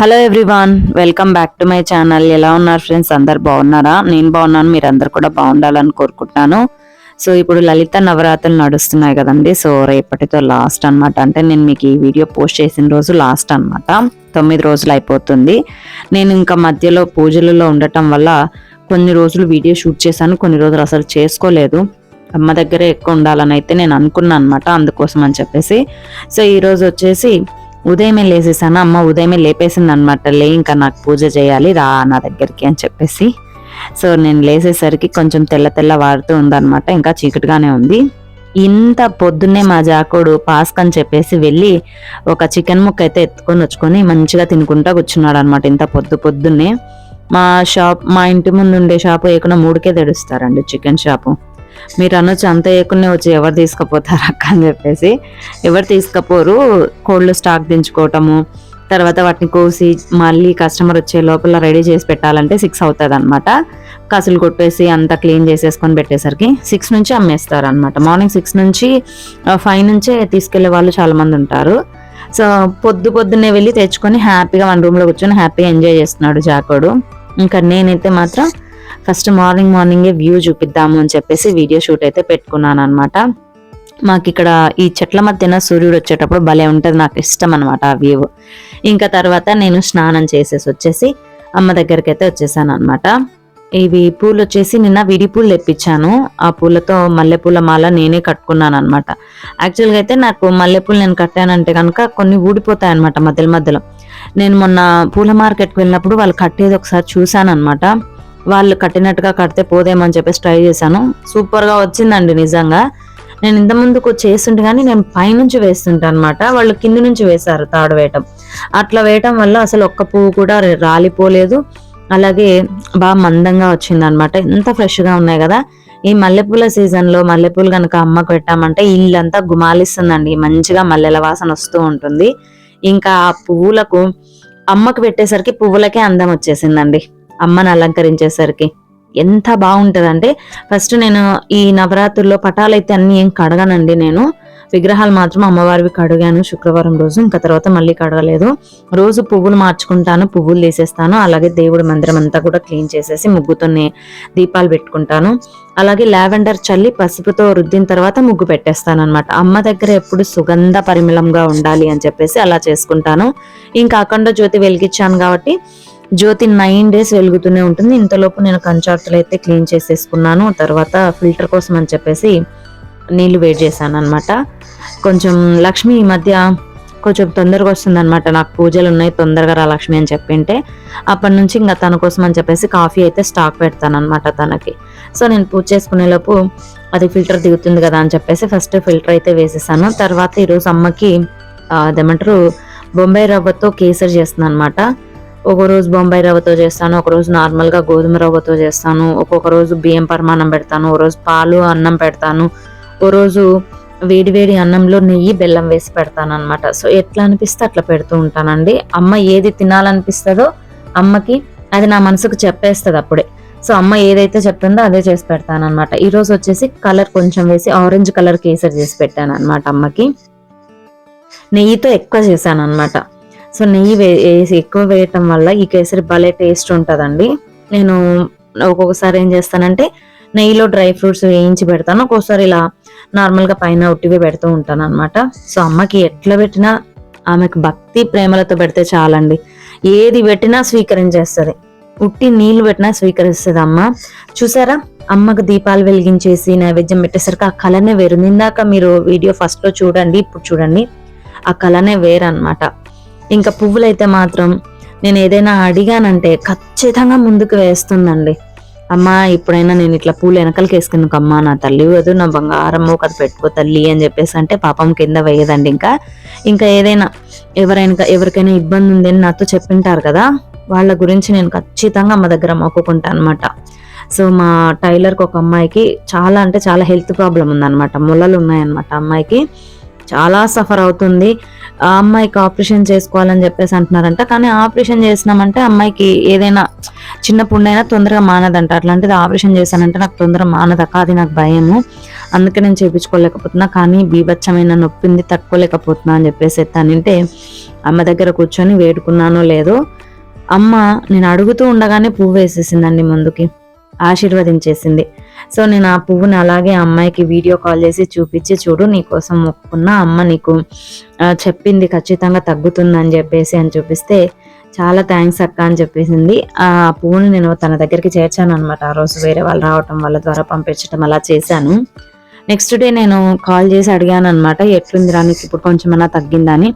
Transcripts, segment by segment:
Hello everyone welcome back to my channel ఎలా ఉన్నారు friends అందరు బాగున్నారా? నేను బాగున్నాను మీరు అందరు కూడా బాగుండాలని కోరుకుంటున్నాను. సో ఇప్పుడు లలిత నవరాత్రులు నడుస్తున్నాయి కదండి. సో రేపటితో లాస్ట్ అన్నమాట. అంటే నేను మీకు ఈ వీడియో పోస్ట్ చేసిన రోజు లాస్ట్ అన్నమాట. తొమ్మిది రోజులు అయిపోతుంది. నేను ఇంకా మధ్యలో పూజలలో ఉండటం వల్ల కొన్ని రోజులు వీడియో షూట్ చేశాను. కొన్ని రోజులు అసలు చేసుకోలేదు. అమ్మ దగ్గరే ఎక్కువ ఉండాలని అయితే నేను అనుకున్నాను అనమాట అందుకోసం అని చెప్పేసి. సో ఈరోజు వచ్చేసి ఉదయమే లేసేసాను. అమ్మ ఉదయమే లేపేసింది అనమాట లే ఇంకా నాకు పూజ చేయాలి రా నా దగ్గరికి అని చెప్పేసి. సో నేను లేసేసరికి కొంచెం తెల్ల తెల్ల వాడుతూ ఉందన్నమాట. ఇంకా చీకటిగానే ఉంది. ఇంత పొద్దున్నే మా జాకోడు పాస్క్ అని చెప్పేసి వెళ్ళి ఒక చికెన్ ముక్క అయితే ఎత్తుకొని వచ్చుకొని మంచిగా తినుకుంటా కూర్చున్నాడు అనమాట ఇంత పొద్దు పొద్దున్నే. మా షాప్ మా ఇంటి ముందు ఉండే షాపు ఏకుండా మూడుకే తెడుస్తారండి చికెన్ షాపు. మీరు అనొచ్చు అంత ఏకుల్ని వచ్చి ఎవరు తీసుకుపోతారు అక్క అని చెప్పేసి. ఎవరు తీసుకపోరు కోళ్ళు స్టాక్ దించుకోవటము తర్వాత వాటిని కోసి మళ్ళీ కస్టమర్ వచ్చే లోపల రెడీ చేసి పెట్టాలంటే సిక్స్ అవుతుంది అనమాట కసులు కొట్టేసి అంతా క్లీన్ చేసేసుకొని పెట్టేసరికి సిక్స్ నుంచి అమ్మేస్తారు అనమాట మార్నింగ్ సిక్స్ నుంచి ఫైవ్ నుంచే తీసుకెళ్ళే వాళ్ళు చాలామంది ఉంటారు. సో పొద్దు పొద్దున్నే వెళ్ళి తెచ్చుకొని హ్యాపీగా మన రూమ్లో కూర్చొని హ్యాపీగా ఎంజాయ్ చేస్తున్నాడు జాకోడు. ఇంకా నేనైతే మాత్రం ఫస్ట్ మార్నింగ్ మార్నింగే వ్యూ చూపిద్దాము అని చెప్పేసి వీడియో షూట్ అయితే పెట్టుకున్నాను అనమాట మాకు ఇక్కడ ఈ చెట్ల మధ్యన సూర్యుడు వచ్చేటప్పుడు భలే ఉంటుంది నాకు ఇష్టం అనమాట ఆ వ్యూ. ఇంకా తర్వాత నేను స్నానం చేసేసి వచ్చేసి అమ్మ దగ్గరికి అయితే వచ్చేసాను అనమాట ఇవి పూలు వచ్చేసి నిన్న విడి పూలు తెప్పించాను. ఆ పూలతో మల్లెపూల మాల నేనే కట్టుకున్నాను అనమాట యాక్చువల్గా అయితే నాకు మల్లెపూలు నేను కట్టానంటే కనుక కొన్ని ఊడిపోతాయి అనమాట మధ్యలో మధ్యలో. నేను మొన్న పూల మార్కెట్కి వెళ్ళినప్పుడు వాళ్ళు కట్టేది ఒకసారి చూశాను అనమాట వాళ్ళు కట్టినట్టుగా కడితే పోదేమని చెప్పేసి ట్రై చేశాను. సూపర్గా వచ్చిందండి నిజంగా. నేను ఇంత ముందుకు చేస్తుంటే కానీ నేను పైనుంచి వేస్తుంటా అనమాట వాళ్ళు కింది నుంచి వేశారు తాడు వేయటం. అట్లా వేయటం వల్ల అసలు ఒక్క పువ్వు కూడా రాలిపోలేదు. అలాగే బాగా మందంగా వచ్చింది అనమాట ఎంత ఫ్రెష్గా ఉన్నాయి కదా. ఈ మల్లెపూల సీజన్లో మల్లెపూలు కనుక అమ్మకు పెట్టామంటే ఇల్లంతా గుమాలిస్తుందండి. మంచిగా మల్లెల వాసన వస్తూ ఉంటుంది. ఇంకా ఆ పువ్వులకు అమ్మకు పెట్టేసరికి పువ్వులకే అందం వచ్చేసిందండి. అమ్మని అలంకరించేసరికి ఎంత బాగుంటుందంటే ఫస్ట్ నేను ఈ నవరాత్రుల్లో పటాలు అయితే అన్ని ఏం కడగనండి నేను. విగ్రహాలు మాత్రం అమ్మవారివి కడిగాను శుక్రవారం రోజు ఇంకా తర్వాత మళ్ళీ కడగలేదు. రోజు పువ్వులు మార్చుకుంటాను పువ్వులు తీసేస్తాను అలాగే దేవుడి మందిరం అంతా కూడా క్లీన్ చేసేసి ముగ్గుతోనే దీపాలు పెట్టుకుంటాను. అలాగే లావెండర్ చల్లి పసుపుతో రుద్దిన తర్వాత ముగ్గు పెట్టేస్తాను అనమాట అమ్మ దగ్గర ఎప్పుడు సుగంధ పరిమళంగా ఉండాలి అని చెప్పేసి అలా చేసుకుంటాను. ఇంకా అఖండ జ్యోతి వెలిగించాను కాబట్టి జ్యోతి నైన్ డేస్ వెలుగుతూనే ఉంటుంది. ఇంతలోపు నేను కంచార్తలు అయితే క్లీన్ చేసేసుకున్నాను. తర్వాత ఫిల్టర్ కోసం అని చెప్పేసి నీళ్ళు వేడి చేశాను అనమాట కొంచెం లక్ష్మి ఈ మధ్య కొంచెం తొందరగా వస్తుందనమాట నాకు పూజలు ఉన్నాయి. తొందరగా రా లక్ష్మి అని చెప్పింటే అప్పటి నుంచి ఇంకా తన కోసం అని చెప్పేసి కాఫీ అయితే స్టాక్ పెడతాను అనమాట తనకి. సో నేను పూజ చేసుకునేలోపు అది ఫిల్టర్ దిగుతుంది కదా అని చెప్పేసి ఫస్ట్ ఫిల్టర్ అయితే వేసేసాను. తర్వాత ఈరోజు అమ్మకి అదేమంటారు బొంబాయి రవ్వతో కేసరి చేస్తుంది అనమాట ఒక రోజు బొంబాయి రవ్వతో చేస్తాను ఒక రోజు నార్మల్గా గోధుమ రవ్వతో చేస్తాను ఒక్కొక్క రోజు బియ్యం పరిమాణం పెడతాను ఒక రోజు పాలు అన్నం పెడతాను ఓ రోజు వేడి వేడి అన్నంలో నెయ్యి బెల్లం వేసి పెడతాను అనమాట సో ఎట్లా అనిపిస్తే అట్లా పెడుతూ ఉంటానండి. అమ్మ ఏది తినాలనిపిస్తుందో అమ్మకి అది నా మనసుకు చెప్పేస్తుంది అప్పుడే. సో అమ్మ ఏదైతే చెప్తుందో అదే చేసి పెడతాను అనమాట ఈరోజు వచ్చేసి కలర్ కొంచెం వేసి ఆరెంజ్ కలర్ కేసరి చేసి పెట్టాను అనమాట అమ్మకి. నెయ్యితో ఎక్కువ చేశాను అనమాట సో నెయ్యి వే వేసి ఎక్కువ వేయటం వల్ల ఈ కేసరి భలే టేస్ట్ ఉంటుందండి. నేను ఒక్కొక్కసారి ఏం చేస్తానంటే నెయ్యిలో డ్రై ఫ్రూట్స్ వేయించి పెడతాను. ఒక్కొక్కసారి ఇలా నార్మల్గా పైన ఉట్టివి పెడుతూ ఉంటాను అనమాట సో అమ్మకి ఎట్లా పెట్టినా ఆమెకు భక్తి ప్రేమలతో పెడితే చాలండి. ఏది పెట్టినా స్వీకరించేస్తుంది. ఉట్టి నీళ్ళు పెట్టినా స్వీకరిస్తుంది అమ్మ చూసారా? అమ్మకు దీపాలు వెలిగించేసి నైవేద్యం పెట్టేసరికి ఆ కలనే వేరు. ఇందాక మీరు వీడియో ఫస్ట్లో చూడండి ఇప్పుడు చూడండి. ఆ కలనే వేరు అనమాట ఇంకా పువ్వులైతే మాత్రం నేను ఏదైనా అడిగానంటే ఖచ్చితంగా ముందుకు వేస్తుందండి. అమ్మా ఇప్పుడైనా నేను ఇట్లా పూలు వెనకలకి వేసుకున్నాక అమ్మా నా తల్లి వదు నా బంగారము కదా పెట్టుకో తల్లి అని చెప్పేసి అంటే పాపం కింద వేయదండి ఇంకా. ఇంకా ఏదైనా ఎవరైనా ఎవరికైనా ఇబ్బంది ఉంది అని నాతో చెప్పింటారు కదా వాళ్ళ గురించి నేను ఖచ్చితంగా అమ్మ దగ్గర మొక్కుకుంటా అనమాట సో మా టైలర్కి ఒక అమ్మాయికి చాలా అంటే చాలా హెల్త్ ప్రాబ్లం ఉందన్నమాట ముళ్ళలు ఉన్నాయన్నమాట అమ్మాయికి. చాలా సఫర్ అవుతుంది. ఆ అమ్మాయికి ఆపరేషన్ చేసుకోవాలని చెప్పేసి అంటున్నారంట. కానీ ఆపరేషన్ చేసినామంటే అమ్మాయికి ఏదైనా చిన్న పుండైనా తొందరగా మానదంట. అట్లాంటిది ఆపరేషన్ చేశానంటే నాకు తొందరగా మానదక్క అది నాకు భయము. అందుకే నేను చేయించుకోలేకపోతున్నా కానీ బీభత్సమైన నొప్పింది తట్టుకోలేకపోతున్నా అని చెప్పేసి అంటే అమ్మ దగ్గర కూర్చొని వేడుకున్నానో లేదో అమ్మ నేను అడుగుతూ ఉండగానే పువ్వు వేసేసిందండి ముందుకి. ఆశీర్వదించేసింది. సో నేను ఆ పువ్వుని అలాగే అమ్మాయికి వీడియో కాల్ చేసి చూపించి చూడు నీకోసం ఒప్పుకున్న అమ్మ నీకు చెప్పింది ఖచ్చితంగా తగ్గుతుందని చెప్పేసి అని చూపిస్తే చాలా థ్యాంక్స్ అక్క అని చెప్పేసింది. ఆ పువ్వుని నేను తన దగ్గరికి చేర్చాను అనమాట ఆ రోజు వేరే వాళ్ళు రావటం వాళ్ళ ద్వారా పంపించడం అలా చేశాను. నెక్స్ట్ డే నేను కాల్ చేసి అడిగాను అనమాట ఎట్లుంది రానికి ఇప్పుడు కొంచెం అన్నా తగ్గిందని.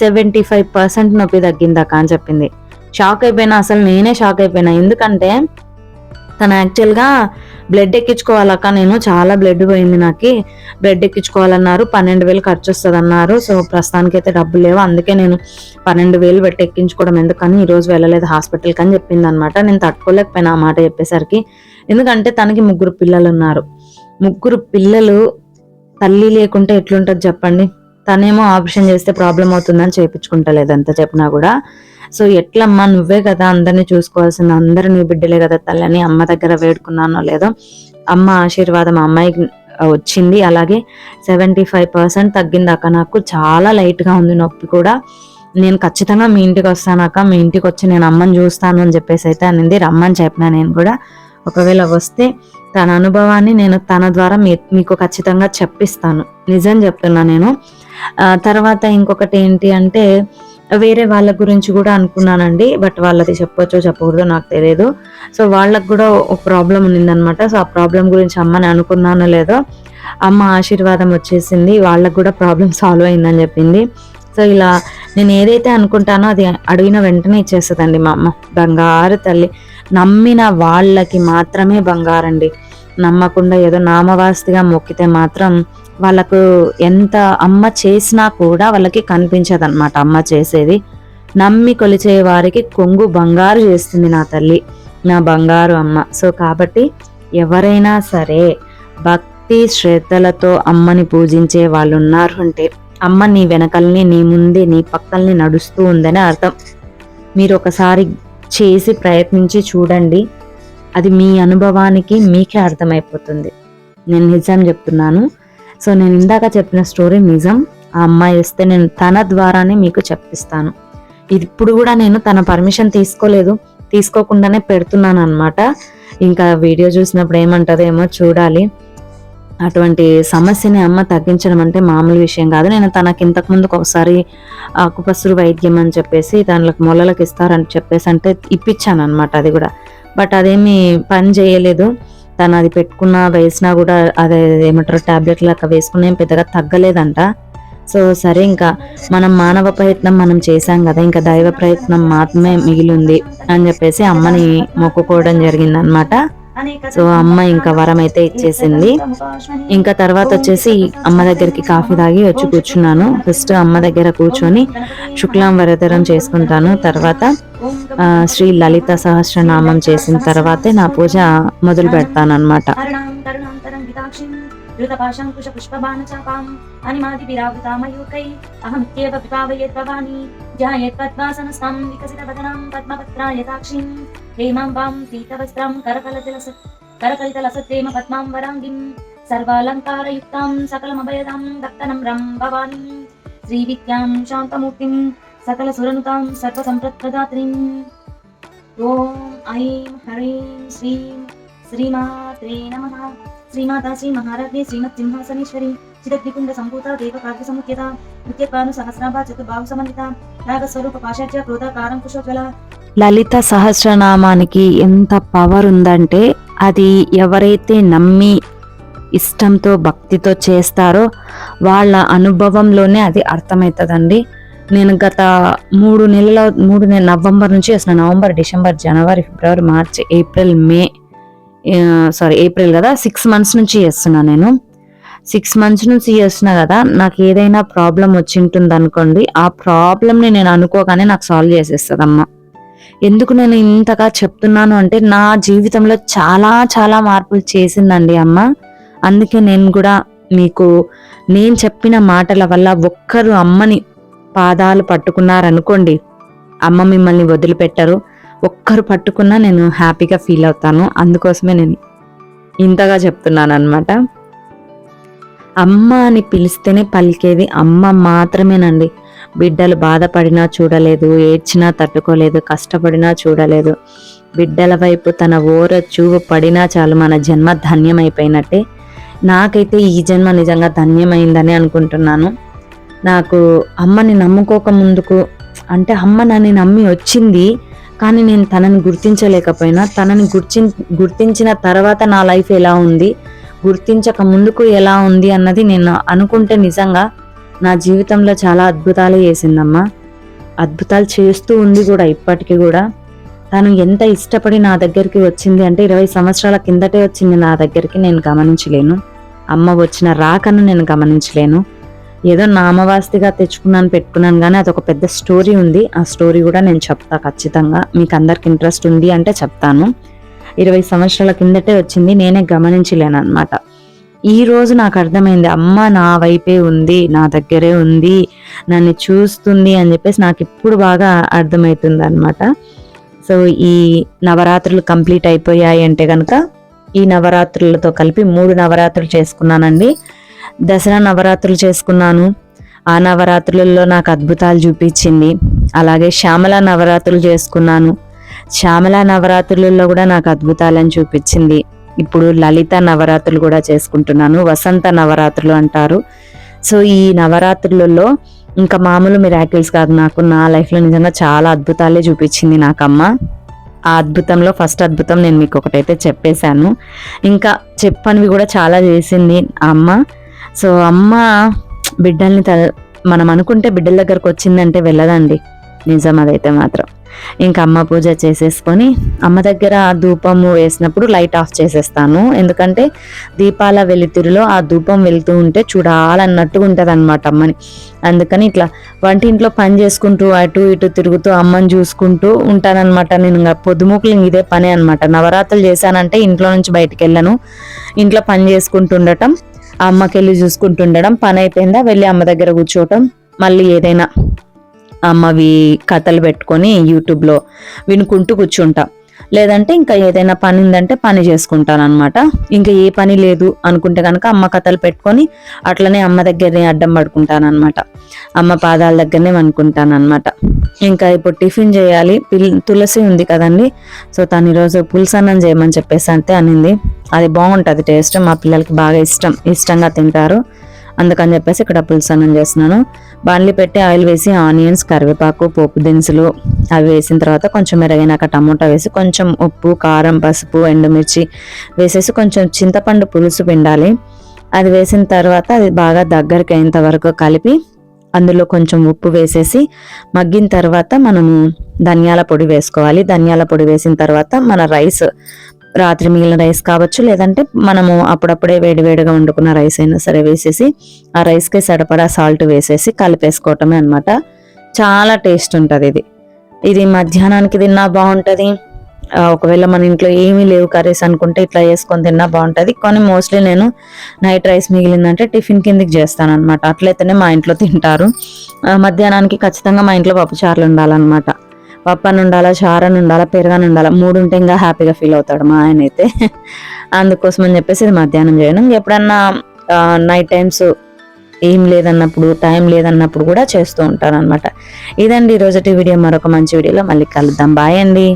సెవెంటీ ఫైవ్ పర్సెంట్ నొప్పి తగ్గిందక్క అని చెప్పింది. షాక్ అయిపోయినా అసలు నేనే షాక్ అయిపోయినా. ఎందుకంటే తను యాక్చువల్గా బ్లడ్ ఎక్కించుకోవాలక్క నేను చాలా బ్లడ్ పోయింది నాకు. బ్లడ్ ఎక్కించుకోవాలన్నారు పన్నెండు వేలు ఖర్చు వస్తుంది అన్నారు సో ప్రస్తుతానికి అయితే డబ్బులు లేవు. అందుకే నేను పన్నెండు వేలు పెట్టి ఎక్కించుకోవడం ఎందుకని ఈరోజు వెళ్ళలేదు హాస్పిటల్కి అని చెప్పింది అనమాట నేను తట్టుకోలేకపోయినా ఆ మాట చెప్పేసరికి. ఎందుకంటే తనకి ముగ్గురు పిల్లలు ఉన్నారు ముగ్గురు పిల్లలు తల్లి లేకుంటే ఎట్లుంటుంది చెప్పండి? తనేమో ఆపరేషన్ చేస్తే ప్రాబ్లం అవుతుందని చేయించుకుంటలేదు అంత చెప్పినా కూడా. సో ఎట్లమ్మా నువ్వే కదా అందరిని చూసుకోవాల్సిన అందరు నీ బిడ్డలే కదా తల్లిని అమ్మ దగ్గర వేడుకున్నానో లేదో. అమ్మ ఆశీర్వాదం ఆ అమ్మాయికి వచ్చింది. అలాగే సెవెంటీ ఫైవ్ పర్సెంట్ తగ్గిందాక నాకు. చాలా లైట్గా ఉంది నొప్పి కూడా. నేను ఖచ్చితంగా మీ ఇంటికి వస్తానాక మీ ఇంటికి వచ్చి నేను అమ్మని చూస్తాను అని చెప్పేసి అయితే అనింది. రమ్మని చెప్పిన నేను కూడా. ఒకవేళ వస్తే తన అనుభవాన్ని నేను తన ద్వారా మీ మీకు ఖచ్చితంగా చెప్పిస్తాను. నిజం చెప్తున్నా నేను. తర్వాత ఇంకొకటి ఏంటి అంటే వేరే వాళ్ళ గురించి కూడా అనుకున్నానండి బట్ వాళ్ళది చెప్పొచ్చో చెప్పకూడదో నాకు తెలియదు. సో వాళ్ళకు కూడా ఒక ప్రాబ్లం ఉండిందనమాట సో ఆ ప్రాబ్లం గురించి అమ్మని అనుకున్నానో లేదో అమ్మ ఆశీర్వాదం వచ్చేసింది వాళ్ళకు కూడా ప్రాబ్లం సాల్వ్ అయిందని చెప్పింది. సో ఇలా నేను ఏదైతే అనుకుంటానో అది అడిగిన వెంటనే ఇచ్చేస్తుందండి మా అమ్మ. బంగారు తల్లి నమ్మిన వాళ్ళకి మాత్రమే బంగారండి. నమ్మకుండా ఏదో నామవాస్తిగా మొక్కితే మాత్రం వాళ్ళకు ఎంత అమ్మ చేసినా కూడా వాళ్ళకి కనిపించదు అనమాట అమ్మ చేసేది నమ్మి కొలిచే వారికి కొంగు బంగారు చేస్తుంది నా తల్లి నా బంగారు అమ్మ. సో కాబట్టి ఎవరైనా సరే భక్తి శ్రద్ధలతో అమ్మని పూజించే వాళ్ళు ఉన్నారు అంటే అమ్మ నీ వెనకల్ని నీ ముందే నీ పక్కల్ని నడుస్తూ ఉందని అర్థం. మీరు ఒకసారి చేసి ప్రయత్నించి చూడండి. అది మీ అనుభవానికి మీకే అర్థమైపోతుంది. నేను నిజం చెప్తున్నాను. సో నేను ఇందాక చెప్పిన స్టోరీ నిజం. ఆ అమ్మాయి వస్తే నేను తన ద్వారానే మీకు చెప్పిస్తాను. ఇది ఇప్పుడు కూడా నేను తన పర్మిషన్ తీసుకోలేదు. తీసుకోకుండానే పెడుతున్నాను అనమాట ఇంకా వీడియో చూసినప్పుడు ఏమంటదేమో చూడాలి. అటువంటి సమస్యని అమ్మ తగ్గించడం అంటే మామూలు విషయం కాదు. నేను తనకి ఇంతకుముందు ఒకసారి ఆకుపసురు వైద్యం అని చెప్పేసి దానికి మొలలకు ఇస్తారని చెప్పేసి అంటే ఇప్పించాను అనమాట అది కూడా. బట్ అదేమి పని చేయలేదు. తను అది పెట్టుకున్న వేసినా కూడా అదే ఏమంటారు ట్యాబ్లెట్ లెక్క వేసుకున్న ఏం పెద్దగా తగ్గలేదంట. సో సరే ఇంకా మనం మానవ ప్రయత్నం మనం చేశాం కదా ఇంకా దైవ ప్రయత్నం మాత్రమే మిగిలింది అని చెప్పేసి అమ్మని మొక్కుకోవడం జరిగిందనమాట సో అమ్మ ఇంకా వరం అయితే ఇచ్చేసింది. ఇంకా తర్వాత వచ్చేసి అమ్మ దగ్గరికి కాఫీ తాగి వచ్చి కూర్చున్నాను. ఫస్ట్ అమ్మ దగ్గర కూర్చొని శుక్లాం వరదరం చేసుకుంటాను. తర్వాత శ్రీ లలిత సహస్రనామం చేసిన తర్వాతే నా పూజ మొదలు పెడతాను అనమాట హరణాం తరుణాం తరంగితాక్షిం ధృతపాశాంకుశ పుష్పబాణచాపాం అనిమాదిభిరావృతామయూకై అహమిత్యేవ పిపావయేత్ భవాని ధ్యాయేత్ పద్మాసనస్తాం వికసితవదనాం పద్మపత్రాయతాక్షిం హేమాంబాం పీతవస్త్రం కరకలతిలస కరకలితలసత్తేమ పద్మాం వరాంగిం సర్వాలంకారయుక్తాం సకలమభయదాం దత్తనమ్రం భవాని శ్రీవిద్యాం శాంతమూర్తిం సకల సురనుతాం సర్వసంప్రదాత్రీం ఓం ఐం హ్రీం శ్రీం శ్రీమాత్రే నమ శ్రీమాతా శ్రీ మహారాజ్ఞే శ్రీమత్ సింహాసనేశ్వరి చిదగ్నికుండ సంభూత దేవ కార్య సముద్యత నిత్యపాను సహస్రాభ చతుర్బాహు సమన్విత నాగస్వరూప పాశాచ్య క్రోధ కుశోజ్వల లలిత సహస్రనామానికి ఎంత పవర్ ఉందంటే అది ఎవరైతే నమ్మి ఇష్టంతో భక్తితో చేస్తారో వాళ్ళ అనుభవంలోనే అది అర్థమవుతుందండి. నేను గత మూడు నెలల మూడు నెల నవంబర్ నుంచి చేసిన నవంబర్ డిసెంబర్ జనవరి ఫిబ్రవరి March April May sorry April కదా సిక్స్ మంత్స్ నుంచి చేస్తున్నా నేను. సిక్స్ మంత్స్ నుంచి చేస్తున్నా కదా నాకు ఏదైనా ప్రాబ్లం వచ్చింటుంది అనుకోండి ఆ ప్రాబ్లమ్ని నేను అనుకోగానే నాకు సాల్వ్ చేసేస్తుంది అమ్మ ఎందుకు నేను ఇంతగా చెప్తున్నాను అంటే నా జీవితంలో చాలా చాలా మార్పులు చేసిందండి అమ్మ. అందుకే నేను కూడా మీకు నేను చెప్పిన మాటల వల్ల ఒక్కరు అమ్మని పాదాలు పట్టుకున్నారనుకోండి అమ్మ మిమ్మల్ని వదిలిపెట్టరు. ఒక్కరు పట్టుకున్నా నేను హ్యాపీగా ఫీల్ అవుతాను. అందుకోసమే నేను ఇంతగా చెప్తున్నాను అనమాట అమ్మ అని పిలిస్తేనే పలికేది అమ్మ మాత్రమేనండి. బిడ్డలు బాధపడినా చూడలేదు ఏడ్చినా తట్టుకోలేదు కష్టపడినా చూడలేదు. బిడ్డల వైపు తన ఓర చూపు పడినా చాలు మన జన్మ ధన్యమైపోయినట్టే. నాకైతే ఈ జన్మ నిజంగా ధన్యమైందని అనుకుంటున్నాను. నాకు అమ్మని నమ్ముకోక ముందుకు అంటే అమ్మ నన్ను నమ్మి వచ్చింది కానీ నేను తనని గుర్తించలేకపోయినా తనని గుర్తి గుర్తించిన తర్వాత నా లైఫ్ ఎలా ఉంది గుర్తించక ముందుకు ఎలా ఉంది అన్నది నేను అనుకుంటే నిజంగా నా జీవితంలో చాలా అద్భుతాలు చేసిందమ్మా. అద్భుతాలు చేస్తూ ఉంది కూడా ఇప్పటికీ కూడా. తను ఎంత ఇష్టపడి నా దగ్గరికి వచ్చింది అంటే ఇరవై సంవత్సరాల కిందటే వచ్చింది నా దగ్గరికి నేను గమనించలేను. అమ్మ వచ్చిన రాకను నేను గమనించలేను. ఏదో నామవాస్తిగా తెచ్చుకున్నాను పెట్టుకున్నాను కానీ అదొక పెద్ద స్టోరీ ఉంది. ఆ స్టోరీ కూడా నేను చెప్తా ఖచ్చితంగా. మీకు అందరికి ఇంట్రెస్ట్ ఉంది అంటే చెప్తాను. ఇరవై సంవత్సరాల కిందటే వచ్చింది నేనే గమనించలేను అనమాట ఈ రోజు నాకు అర్థమైంది అమ్మ నా వైపే ఉంది నా దగ్గరే ఉంది నన్ను చూస్తుంది అని చెప్పేసి నాకు ఇప్పుడు బాగా అర్థమవుతుంది అనమాట సో ఈ నవరాత్రులు కంప్లీట్ అయిపోయాయి అంటే కనుక ఈ నవరాత్రులతో కలిపి మూడు నవరాత్రులు చేసుకున్నానండి. దసరా నవరాత్రులు చేసుకున్నాను. ఆ నవరాత్రులలో నాకు అద్భుతాలు చూపించింది. అలాగే శ్యామల నవరాత్రులు చేసుకున్నాను. శ్యామల నవరాత్రులలో కూడా నాకు అద్భుతాలను చూపించింది. ఇప్పుడు లలిత నవరాత్రులు కూడా చేసుకుంటున్నాను. వసంత నవరాత్రులు అంటారు. సో ఈ నవరాత్రులలో ఇంకా మామూలు మిరాకిల్స్ కాదు. నాకు నా లైఫ్లో నిజంగా చాలా అద్భుతాలే చూపించింది నాకమ్మ. ఆ అద్భుతంలో ఫస్ట్ అద్భుతం నేను మీకు ఒకటైతే చెప్పేశాను. ఇంకా చెప్పనివి కూడా చాలా చేసింది అమ్మ. సో అమ్మ బిడ్డల్ని త మనం అనుకుంటే బిడ్డల దగ్గరకు వచ్చిందంటే వెళ్ళదండి. నిజం అదైతే మాత్రం. ఇంకా అమ్మ పూజ చేసేసుకొని అమ్మ దగ్గర ఆ ధూపము వేసినప్పుడు లైట్ ఆఫ్ చేసేస్తాను. ఎందుకంటే దీపాల వెలుతురులో ఆ ధూపం వెళుతూ ఉంటే చూడాలన్నట్టుగా ఉంటుంది అనమాట అమ్మని. అందుకని ఇట్లా వంటింట్లో పని చేసుకుంటూ అటు ఇటు తిరుగుతూ అమ్మని చూసుకుంటూ ఉంటానన్నమాట నేను. ఇంకా పొద్దుముకులు ఇదే పని అనమాట నవరాత్రులు చేశానంటే ఇంట్లో నుంచి బయటికి వెళ్ళను. ఇంట్లో పని చేసుకుంటుండటం ఆ అమ్మకి వెళ్ళి చూసుకుంటుండడం పని అయిపోయిందా వెళ్ళి అమ్మ దగ్గర కూర్చోవటం మళ్ళీ ఏదైనా అమ్మవి కథలు పెట్టుకొని యూట్యూబ్లో వినుకుంటూ కూర్చుంటా. లేదంటే ఇంకా ఏదైనా పని ఉందంటే పని చేసుకుంటాను అనమాట ఇంకా ఏ పని లేదు అనుకుంటే కనుక అమ్మ కథలు పెట్టుకొని అట్లనే అమ్మ దగ్గరనే అడ్డం పడుకుంటాను అనమాట అమ్మ పాదాల దగ్గరనే అనుకుంటాను అనమాట ఇంకా ఇప్పుడు టిఫిన్ చేయాలి. పిల్ తులసి ఉంది కదండి. సో తను ఈరోజు పులుసన్నం చేయమని చెప్పేసి అంతే అనింది. అది బాగుంటుంది టేస్ట్. మా పిల్లలకి బాగా ఇష్టం. ఇష్టంగా తింటారు. అందుకని చెప్పేసి ఇక్కడ పులుసన్నం చేస్తున్నాను. బాండ్లీ పెట్టి ఆయిల్ వేసి ఆనియన్స్ కరివేపాకు పోపు దినుసులు అవి వేసిన తర్వాత కొంచెం మెరుగైనాక టమోటా వేసి కొంచెం ఉప్పు కారం పసుపు ఎండుమిర్చి వేసేసి కొంచెం చింతపండు పులుసు పిండాలి. అది వేసిన తర్వాత అది బాగా దగ్గరికి అయ్యేంత వరకు కలిపి అందులో కొంచెం ఉప్పు వేసేసి మగ్గిన తర్వాత మనము ధనియాల పొడి వేసుకోవాలి. ధనియాల పొడి వేసిన తర్వాత మన రైస్ రాత్రి మిగిలిన రైస్ కావచ్చు లేదంటే మనము అప్పుడప్పుడే వేడివేడిగా వండుకున్న రైస్ అయినా సరే వేసేసి ఆ రైస్కి సరిపడా సాల్ట్ వేసేసి కలిపేసుకోవటమే అనమాట చాలా టేస్ట్ ఉంటుంది ఇది. ఇది మధ్యాహ్నానికి తిన్నా బాగుంటుంది. ఒకవేళ మన ఇంట్లో ఏమీ లేవు కర్రీస్ అనుకుంటే ఇట్లా వేసుకొని తిన్నా బాగుంటుంది. కానీ మోస్ట్లీ నేను నైట్ రైస్ మిగిలిందంటే టిఫిన్ కిందకి చేస్తాను అనమాట అట్లయితేనే మా ఇంట్లో తింటారు. మధ్యాహ్నానికి ఖచ్చితంగా మా ఇంట్లో పప్పుచారులు ఉండాలన్నమాట. పప్పు ఉండాలా చారు ఉండాలా పెరుగు ఉండాలా మూడు ఉంటే ఇంకా హ్యాపీగా ఫీల్ అవుతాడు మా ఆయన అయితే. అందుకోసం అని చెప్పేసి ఇది మధ్యాహ్నం చేయను ఎప్పుడన్నా నైట్ టైమ్స్ ఏం లేదన్నప్పుడు టైం లేదన్నప్పుడు కూడా చేస్తూ ఉంటాను అనమాట ఇదండి ఈరోజుటి వీడియో. మరొక మంచి వీడియోలో మళ్ళీ కలుద్దాం. బాయ్ అండి.